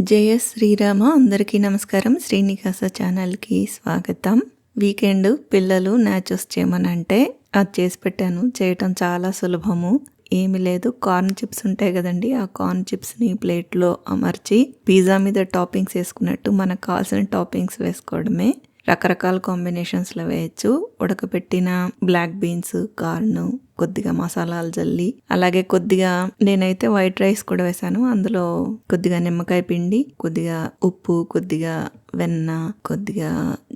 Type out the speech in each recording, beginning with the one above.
జయ శ్రీరామ అందరికీ నమస్కారం. శ్రీనివాస ఛానల్కి స్వాగతం. వీకెండ్ పిల్లలు నాచోస్ చేయమని అంటే అది చేసి పెట్టాను. చేయటం చాలా సులభము. ఏమి లేదు. కార్న్ చిప్స్ ఉంటాయి కదండి. ఆ కార్న్ చిప్స్ని ప్లేట్లో అమర్చి పిజ్జా మీద టాపింగ్స్ వేసుకున్నట్టు మనకు కావాల్సిన టాపింగ్స్ వేసుకోవడమే. రకరకాల కాంబినేషన్స్లో వేయచ్చు. ఉడకపెట్టిన బ్లాక్ బీన్స్ కార్న్ కొద్దిగా మసాలాలు జల్లి అలాగే కొద్దిగా నేనైతే వైట్ రైస్ కూడా వేసాను. అందులో కొద్దిగా నిమ్మకాయ పిండి కొద్దిగా ఉప్పు కొద్దిగా వెన్న కొద్దిగా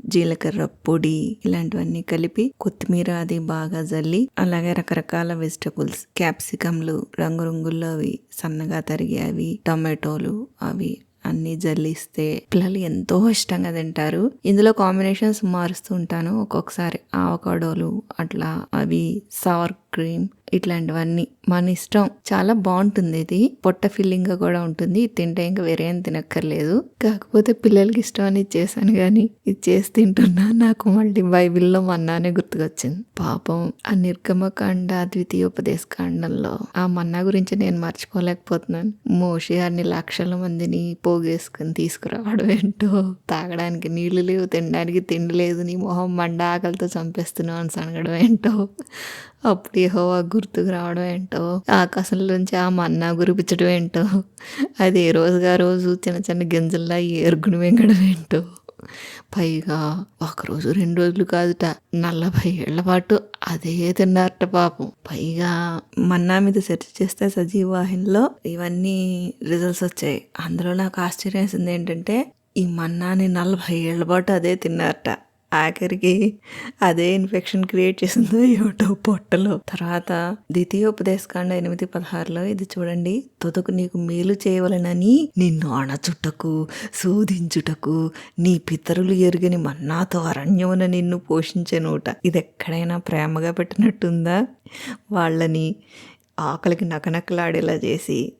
జీలకర్ర పొడి ఇలాంటివన్నీ కలిపి కొత్తిమీర అది బాగా జల్లి అలాగే రకరకాల వెజిటబుల్స్ క్యాప్సికమ్లు రంగురంగుల్లో అవి సన్నగా తరిగి అవి టమాటోలు అవి అన్ని జల్లిస్తే పిల్లలు ఎంతో ఇష్టంగా తింటారు. ఇందులో కాంబినేషన్స్ మారుస్తూ ఉంటాను. ఒక్కొక్కసారి ఆవకాడోలు అట్లా అవి సవర్ క్రీమ్ ఇట్లాంటివన్నీ. మన ఇష్టం. చాలా బాగుంటుంది ఇది. పొట్ట ఫిల్లింగ్గా కూడా ఉంటుంది. తింటే ఇంకా వేరే ఏం తినక్కర్లేదు. కాకపోతే పిల్లలకి ఇష్టం అని చేశాను కానీ ఇది చేసి తింటున్నా. నాకు మళ్ళీ బైబిల్లో మన్నానే గుర్తుకొచ్చింది. పాపం ఆ నిర్గమకాండ ద్వితీయోపదేశ కాండంలో ఆ మన్నా గురించి నేను మర్చిపోలేకపోతున్నాను. మోషి అన్ని లక్షల మందిని పోగేసుకుని తీసుకురావడం ఏంటో. తాగడానికి నీళ్ళు లేవు తినడానికి తిండి లేదు నీ మొహం మండ ఆకలితో చంపేస్తున్నావు అని సనగడం ఏంటో. అప్పుడు యెహోవా గుర్తుకు రావడం ఏంటో ఆకాశంలోంచి ఆ మన్నా గురిపించడం ఏంటో అది ఏ రోజుగా రోజు చిన్న చిన్న గింజల్లా ఏరుగుని వెంగడం ఏంటో. పైగా ఒకరోజు రెండు రోజులు కాదుట నలభై ఏళ్ళ పాటు అదే తిన్నారట పాపం. పైగా మన్నా మీద సెర్చ్ చేస్తే సజీవ వాహినిలో ఇవన్నీ రిజల్ట్స్ వచ్చాయి. అందులో నాకు ఆశ్చర్యం వేసింది ఏంటంటే ఈ మన్నాని నలభై ఏళ్ళ పాటు అదే తిన్నారట. ఆఖరికి అదే ఇన్ఫెక్షన్ క్రియేట్ చేసిందో ఏమిటో పొట్టలో. తర్వాత ద్వితీయోపదేశకాండ ఎనిమిది పదహారులో ఇది చూడండి. తుదకు నీకు మేలు చేయవలనని నిన్ను అణచుటకు శోధించుటకు నీ పితరులు ఎరుగని మన్నాతో అరణ్యమున నిన్ను పోషించనుట. ఇది ఎక్కడైనా ప్రేమగా పెట్టినట్టుందా? వాళ్ళని ఆకలికి నకనకలాడేలా చేసి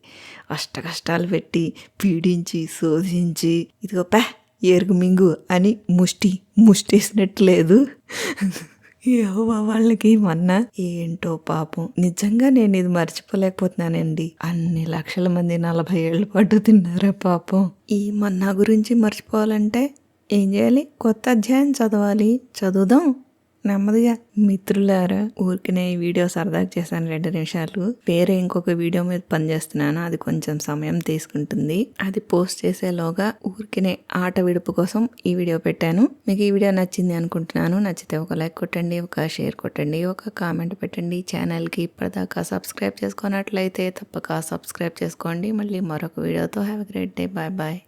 అష్టకష్టాలు పెట్టి పీడించి శోధించి ఇదిగో పే ఎరుగుమింగు అని ముష్టి ముష్టేసినట్టు లేదు ఏవో వాళ్ళకి మొన్న ఏంటో పాపం. నిజంగా నేను ఇది మర్చిపోలేకపోతున్నానండి. అన్ని లక్షల మంది నలభై ఏళ్ళ పాటు తిన్నారా పాపం. ఈ మొన్న గురించి మర్చిపోవాలంటే ఏం చేయాలి? కొత్త అధ్యాయం చదవాలి. చదువుదాం. నెమ్మదిగా మిత్రులారా ఊరికనే ఈ వీడియో సరదాగా చేశాను రెండు నిమిషాలు. వేరే ఇంకొక వీడియో మీద పనిచేస్తున్నాను. అది కొంచెం సమయం తీసుకుంటుంది. అది పోస్ట్ చేసేలోగా ఊరికనే ఆట విడుపు కోసం ఈ వీడియో పెట్టాను. మీకు ఈ వీడియో నచ్చింది అనుకుంటున్నాను. నచ్చితే ఒక లైక్ కొట్టండి ఒక షేర్ కొట్టండి ఒక కామెంట్ పెట్టండి. ఛానల్కి ఇప్పటిదాకా సబ్స్క్రైబ్ చేసుకున్నట్లయితే తప్పక సబ్స్క్రైబ్ చేసుకోండి. మళ్ళీ మరొక వీడియోతో have great day. Bye bye.